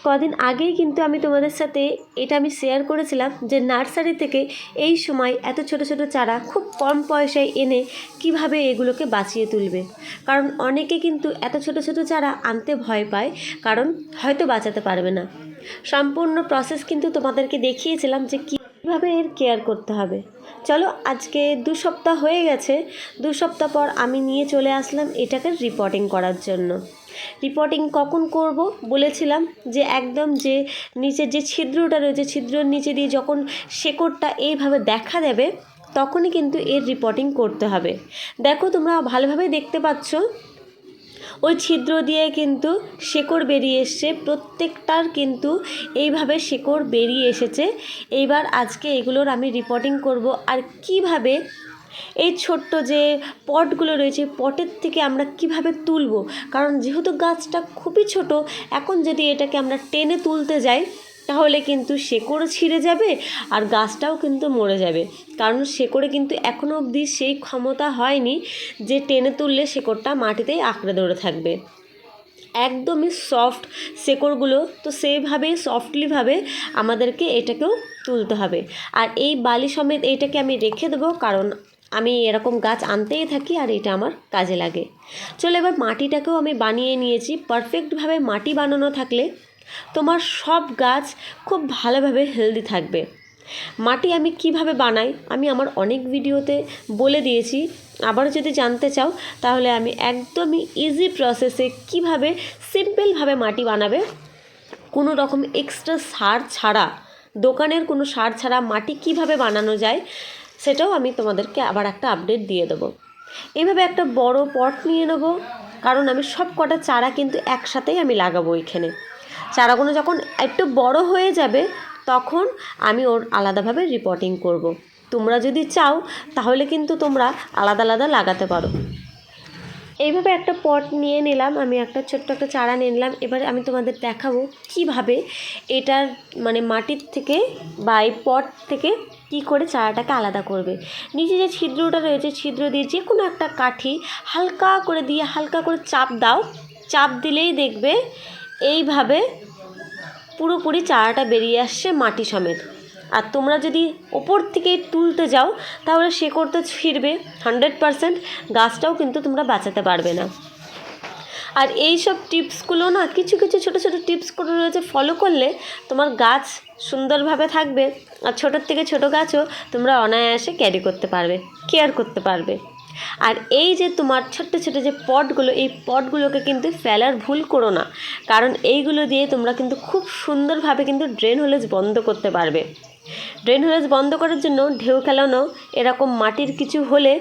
কদিন আগেই কিন্তু আমি তোমাদের সাথে এটা আমি শেয়ার করেছিলাম যে নার্সারি থেকে এই সময় এত ছোট ছোট চারা খুব কম পয়সায় এনে কীভাবে এগুলোকে বাঁচিয়ে তুলবে? কারণ অনেকে কিন্তু এত ছোট ছোট চারা আনতে ভয় পায়, কারণ হয়তো বাঁচাতে পারবে না। সম্পূর্ণ প্রসেস কিন্তু তোমাদেরকে দেখিয়েছিলাম যে কীভাবে এর কেয়ার করতে হবে। চলো আজকে দু সপ্তাহ হয়ে গেছে, দু সপ্তাহ পর আমি নিয়ে চলে আসলাম এটাকে রিপোর্টিং করার জন্য। রিপোর্টিং কখন করব? বলেছিলাম যে একদম যে নিচের যে ছিদ্রটা রয়েছে, ছিদ্রর নিচে দিয়ে যখন শেকড়টা এইভাবে দেখা দেবে, তখনই কিন্তু এর রিপোর্টিং করতে হবে। দেখো তোমরা ভালোভাবে দেখতে পাচ্ছ, ওই ছিদ্র দিয়ে কিন্তু শেকড় বেরিয়ে এসছে, প্রত্যেকটার কিন্তু এইভাবে শেকড় বেরিয়ে এসেছে। এইবার আজকে এগুলোর আমি রিপোর্টিং করব আর কীভাবে এই ছোট্ট যে পটগুলো রয়েছে পটের থেকে আমরা কীভাবে তুলব? কারণ যেহেতু গাছটা খুবই ছোট, এখন যদি এটাকে আমরা টেনে তুলতে যাই, তাহলে কিন্তু শেকড়ও ছিঁড়ে যাবে আর গাছটাও কিন্তু মরে যাবে। কারণ শেকড়ে কিন্তু এখনও অবধি সেই ক্ষমতা হয়নি যে টেনে তুললে শেকড়টা মাটিতেই আঁকড়ে ধরে থাকবে। একদমই সফট শেকড়গুলো, তো সেইভাবেই সফটলিভাবে আমাদেরকে এটাকেও তুলতে হবে। আর এই বালি সমেত এইটাকে আমি রেখে দেবো, কারণ আমি এরকম গাছ আনতেই থাকি আর এটা আমার কাজে লাগে। চলো এবার মাটিটাকেও আমি বানিয়ে নিয়েছি। পারফেক্টভাবে মাটি বানানো থাকলে তোমার সব গাছ খুব ভালোভাবে হেলদি থাকবে। মাটি আমি কীভাবে বানাই আমি আমার অনেক ভিডিওতে বলে দিয়েছি। আবার যদি জানতে চাও তাহলে আমি একদমই ইজি প্রসেসে কীভাবে সিম্পলভাবে মাটি বানাবে। কোনো রকম এক্সট্রা সার ছাড়া, দোকানের কোনো সার ছাড়া মাটি কীভাবে বানানো যায় সেটাও আমি তোমাদেরকে আবার একটা আপডেট দিয়ে দেবো। এইভাবে একটা বড় পট নিয়ে নেব, কারণ আমি সব কটা চারা কিন্তু একসাথেই আমি লাগাবো এখানে। চারাগুলো যখন একটু বড় হয়ে যাবে, তখন আমি ওর আলাদাভাবে রিপোর্টিং করব। তোমরা যদি চাও, তাহলে কিন্তু তোমরা আলাদা আলাদা লাগাতে পারো। এইভাবে একটা পট নিয়ে নিলাম, আমি একটা ছোট্ট একটা চারা নিয়ে নিলাম। এবারে আমি তোমাদের দেখাবো কীভাবে এটার মানে মাটির থেকে বা এই পট থেকে কি করে চারাটাকে আলাদা করবে। নিচে যে ছিদ্রটা রয়েছে, ছিদ্র দিয়ে যে কোনো একটা কাঠি হালকা করে দিয়ে, হালকা করে চাপ দাও। চাপ দিলেই দেখবে এইভাবে পুরোপুরি চারাটা বেরিয়ে আসছে মাটি সমেত। আর তোমরা যদি ওপর থেকে তুলতে যাও, তাহলে শেকড় তো ফিরবে হান্ড্রেড পারসেন্ট গাছটাও কিন্তু তোমরা বাঁচাতে পারবে না। আর এই সব টিপসগুলো না, কিছু কিছু ছোটো ছোটো টিপসগুলো রয়েছে, ফলো করলে তোমার গাছ সুন্দরভাবে থাকবে। আর ছোটোর থেকে ছোটো গাছও তোমরা অনায়াসে ক্যারি করতে পারবে কেয়ার করতে পারবে। আর এই যে তোমার ছোট্ট ছোট যে পটগুলো, এই পটগুলোকে কিন্তু ফেলার ভুল করো না। কারণ এইগুলো দিয়ে তোমরা কিন্তু খুব সুন্দরভাবে কিন্তু ড্রেন হোলেজ বন্ধ করতে পারবে। ড্রেন হোলেজ বন্ধ করার জন্য ঢেউ খেলানো, এরকম মাটির কিছু হলে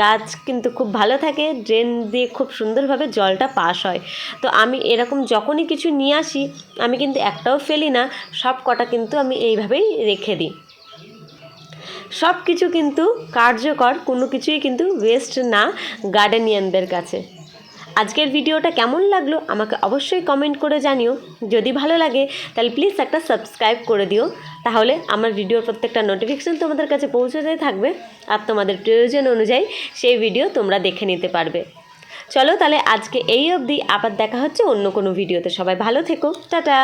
গাছ কিন্তু খুব ভালো থাকে, ড্রেন দিয়ে খুব সুন্দরভাবে জলটা পাস হয়। তো আমি এরকম যখনই কিছু নিয়ে আসি, আমি কিন্তু একটাও ফেলি না সব কটা কিন্তু আমি এইভাবেই রেখে দিই। সব কিছু কিন্তু কার্যকর, কোনো কিছুই কিন্তু ওয়েস্ট না গার্ডেনিয়ানদের কাছে। আজকের ভিডিওটা কেমন লাগল আমাকে অবশ্যই কমেন্ট করে জানিও। যদি ভালো লাগে, তাহলে প্লিজ একটা সাবস্ক্রাইব করে দিও। তাহলে আমার ভিডিওর প্রত্যেকটা নোটিফিকেশান তোমাদের কাছে পৌঁছতে থাকবে আর তোমাদের প্রয়োজন অনুযায়ী সেই ভিডিও তোমরা দেখে নিতে পারবে। চলো তাহলে আজকে এই অবধি, আবার দেখা হচ্ছে অন্য কোনো ভিডিওতে সবাই ভালো থেকো। টাটা!